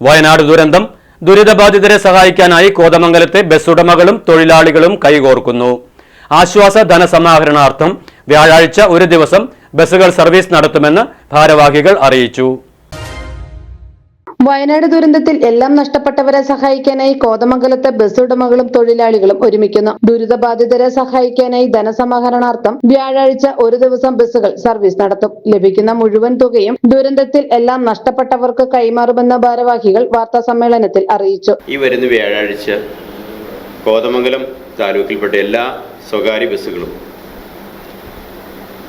വയനാട് ദുരന്തം ദുരിതബാധിതരെ സഹായിക്കാനായി കോതമംഗലത്തെ ബസ് ഉടമകളും തൊഴിലാളികളും കൈകോർക്കുന്നു. ആശ്വാസ ധനസമാഹരണാർത്ഥം വ്യാഴാഴ്ച ഒരു ദിവസം ബസ്സുകൾ സർവീസ് നടത്തുമെന്ന് ഭാരവാഹികൾ അറിയിച്ചു. വയനാട് ദുരന്തത്തിൽ എല്ലാം നഷ്ടപ്പെട്ടവരെ സഹായിക്കാനായി കോതമംഗലത്തെ ബസ് ഉടമകളും തൊഴിലാളികളും ഒരുമിക്കുന്നു. ദുരിതബാധിതരെ സഹായിക്കാനായി ധനസമാഹരണാർത്ഥം വ്യാഴാഴ്ച ഒരു ദിവസം ബസ്സുകൾ സർവീസ് നടത്തും. ലഭിക്കുന്ന മുഴുവൻ തുകയും ദുരന്തത്തിൽ എല്ലാം നഷ്ടപ്പെട്ടവർക്ക് കൈമാറുമെന്ന് ഭാരവാഹികൾ വാർത്താ സമ്മേളനത്തിൽ അറിയിച്ചു. ഈ വരുന്ന വ്യാഴാഴ്ച കോതമംഗലം താലൂക്കിൽപ്പെട്ട എല്ലാ സ്വകാര്യ ബസ്സുകളും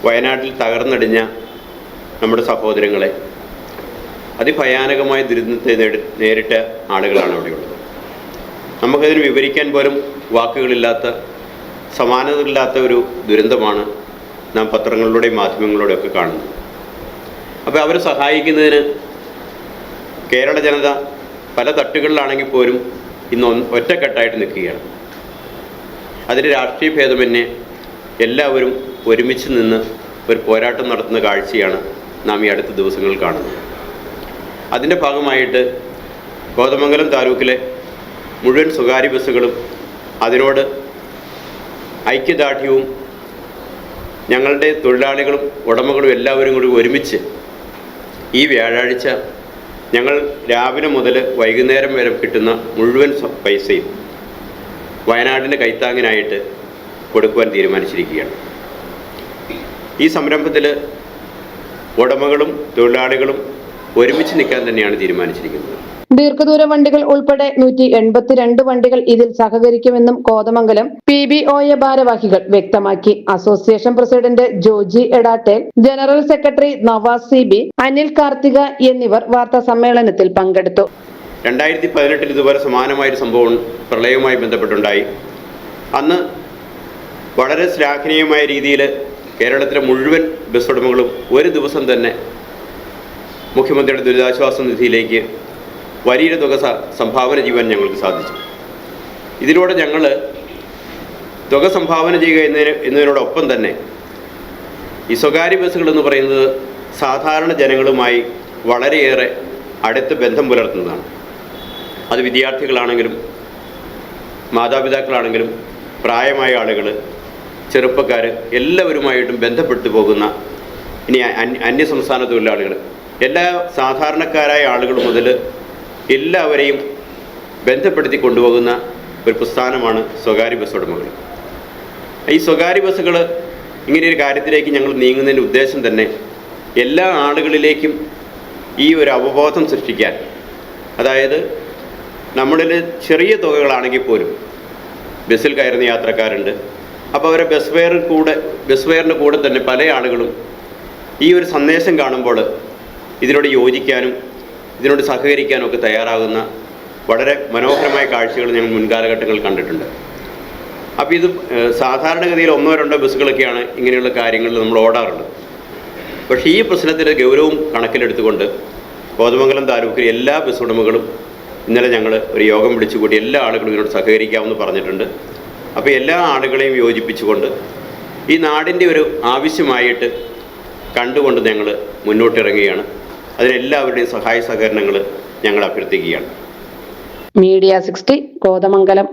വയനാട്ടിൽ തകർന്നടിഞ്ഞ നമ്മുടെ സഹോദരങ്ങളെ അതിഭയാനകമായ ദുരിതത്തെ നേരിട്ട ആളുകളാണ് അവിടെയുള്ളത്. നമുക്കതിന് വിവരിക്കാൻ പോലും വാക്കുകളില്ലാത്ത സമാനതകളില്ലാത്ത ഒരു ദുരന്തമാണ് നാം പത്രങ്ങളിലൂടെയും മാധ്യമങ്ങളിലൂടെയൊക്കെ കാണുന്നത്. അപ്പോൾ അവരെ സഹായിക്കുന്നതിന് കേരള ജനത പല തട്ടുകളിലാണെങ്കിൽ പോലും ഇന്ന് ഒറ്റക്കെട്ടായിട്ട് നിൽക്കുകയാണ്. അതിന് രാഷ്ട്രീയ ഭേദമന്യേ എല്ലാവരും ഒരുമിച്ച് നിന്ന് ഒരു പോരാട്ടം നടത്തുന്ന കാഴ്ചയാണ് നാം ഈ അടുത്ത ദിവസങ്ങളിൽ കാണുന്നത്. അതിന്റെ ഭാഗമായിട്ട് കോതമംഗലം താലൂക്കിലെ മുഴുവൻ സ്വകാര്യ ബസ്സുകളും അതിനോട് ഐക്യദാർഢ്യവും ഞങ്ങളുടെ തൊഴിലാളികളും ഉടമകളും എല്ലാവരും കൂടി ഒരുമിച്ച് ഈ വ്യാഴാഴ്ച ഞങ്ങൾ രാവിലെ മുതൽ വൈകുന്നേരം വരെ കിട്ടുന്ന മുഴുവൻ പൈസയും വയനാടിന്റെ കൈത്താങ്ങിനായിട്ട് കൊടുക്കുവാൻ തീരുമാനിച്ചിരിക്കുകയാണ്. ഈ സംരംഭത്തിൽ ഉടമകളും തൊഴിലാളികളും ഒരുമിച്ച് നിൽക്കാൻ തന്നെയാണ് തീരുമാനിച്ചിരിക്കുന്നത്. ദീർഘദൂര വണ്ടികൾ ഉൾപ്പെടെ നൂറ്റി എൺപത്തിരണ്ട് വണ്ടികൾ ഇതിൽ സഹകരിക്കുമെന്നും Kothamangalam P B O A ഭാരവാഹികൾ വ്യക്തമാക്കി. Association president Joji Edattel general secretary Navas C B Anil Karthika എന്നിവർ വാർത്താ സമ്മേളനത്തിൽ പങ്കെടുത്തു. രണ്ടായിരത്തി പതിനെട്ടിൽ ഇതുപോലെ സമാനമായൊരു സംഭവം പ്രളയവുമായി ബന്ധപ്പെട്ടുണ്ടായി. അന്ന് വളരെ ശ്ലാഘനീയമായ രീതിയിൽ കേരളത്തിലെ മുഴുവൻ ബസ് ഉടമകളും ഒരു ദിവസം തന്നെ മുഖ്യമന്ത്രിയുടെ ദുരിതാശ്വാസ നിധിയിലേക്ക് വലിയൊരു തുക സംഭാവന ചെയ്യുവാൻ ഞങ്ങൾക്ക് സാധിച്ചു. ഇതിലൂടെ ഞങ്ങൾ തുക സംഭാവന ചെയ്യുക എന്നതിന് എന്നതിനോടൊപ്പം തന്നെ ഈ സ്വകാര്യ ബസ്സുകൾ എന്ന് പറയുന്നത് സാധാരണ ജനങ്ങളുമായി വളരെയേറെ അടുത്ത് ബന്ധം പുലർത്തുന്നതാണ്. അത് വിദ്യാർത്ഥികളാണെങ്കിലും മാതാപിതാക്കളാണെങ്കിലും പ്രായമായ ആളുകൾ ചെറുപ്പക്കാർ എല്ലാവരുമായിട്ടും ബന്ധപ്പെട്ടു പോകുന്ന ഇനി അന്യ അന്യസംസ്ഥാന തൊഴിലാളികൾ എല്ലാ സാധാരണക്കാരായ ആളുകൾ മുതൽ എല്ലാവരെയും ബന്ധപ്പെടുത്തി കൊണ്ടുപോകുന്ന ഒരു പ്രസ്ഥാനമാണ് സ്വകാര്യ ബസ് ഉടമകൾ. ഈ സ്വകാര്യ ബസ്സുകൾ ഇങ്ങനെ ഒരു കാര്യത്തിലേക്ക് ഞങ്ങൾ നീങ്ങുന്നതിന്റെ ഉദ്ദേശം തന്നെ എല്ലാ ആളുകളിലേക്കും ഈ ഒരു അവബോധം സൃഷ്ടിക്കാൻ. അതായത് നമ്മളിൽ ചെറിയ തുകകളാണെങ്കിൽ പോലും ബസ്സിൽ കയറുന്ന യാത്രക്കാരുണ്ട്. അപ്പോൾ അവരെ ബസ് ഫെയറിൽ കൂടെ ബസ് ഫെയറിന്റെ കൂടെ തന്നെ പല ആളുകളും ഈ ഒരു സന്ദേശം കാണുമ്പോൾ ഇതിനോട് യോജിക്കാനും ഇതിനോട് സഹകരിക്കാനും ഒക്കെ തയ്യാറാകുന്ന വളരെ മനോഹരമായ കാഴ്ചകൾ ഞങ്ങൾ മുൻകാലഘട്ടങ്ങളിൽ കണ്ടിട്ടുണ്ട്. അപ്പോൾ ഇത് സാധാരണഗതിയിൽ ഒന്നോ രണ്ടോ ബസ്സുകളൊക്കെയാണ് ഇങ്ങനെയുള്ള കാര്യങ്ങളിൽ നമ്മൾ ഓടാറുള്ളത്. പക്ഷേ ഈ പ്രശ്നത്തിന്റെ ഗൗരവം കണക്കിലെടുത്തുകൊണ്ട് കോതമംഗലം താലൂക്കിലെ എല്ലാ ബസ് ഉടമകളും ഇന്നലെ ഞങ്ങൾ ഒരു യോഗം വിളിച്ചുകൂട്ടി എല്ലാ ആളുകളും ഇതിനോട് സഹകരിക്കാമെന്ന് പറഞ്ഞിട്ടുണ്ട്. അപ്പോൾ എല്ലാ ആളുകളെയും യോജിപ്പിച്ചുകൊണ്ട് ഈ നാടിന്റെ ഒരു ആവശ്യമായിട്ട് കണ്ടുകൊണ്ട് ഞങ്ങൾ മുന്നോട്ടിറങ്ങുകയാണ്. അതിനെല്ലാവരുടെയും സഹായ സഹകരണങ്ങൾ ഞങ്ങൾ അഭ്യർത്ഥിക്കുകയാണ്. Media sixty Kothamangalam.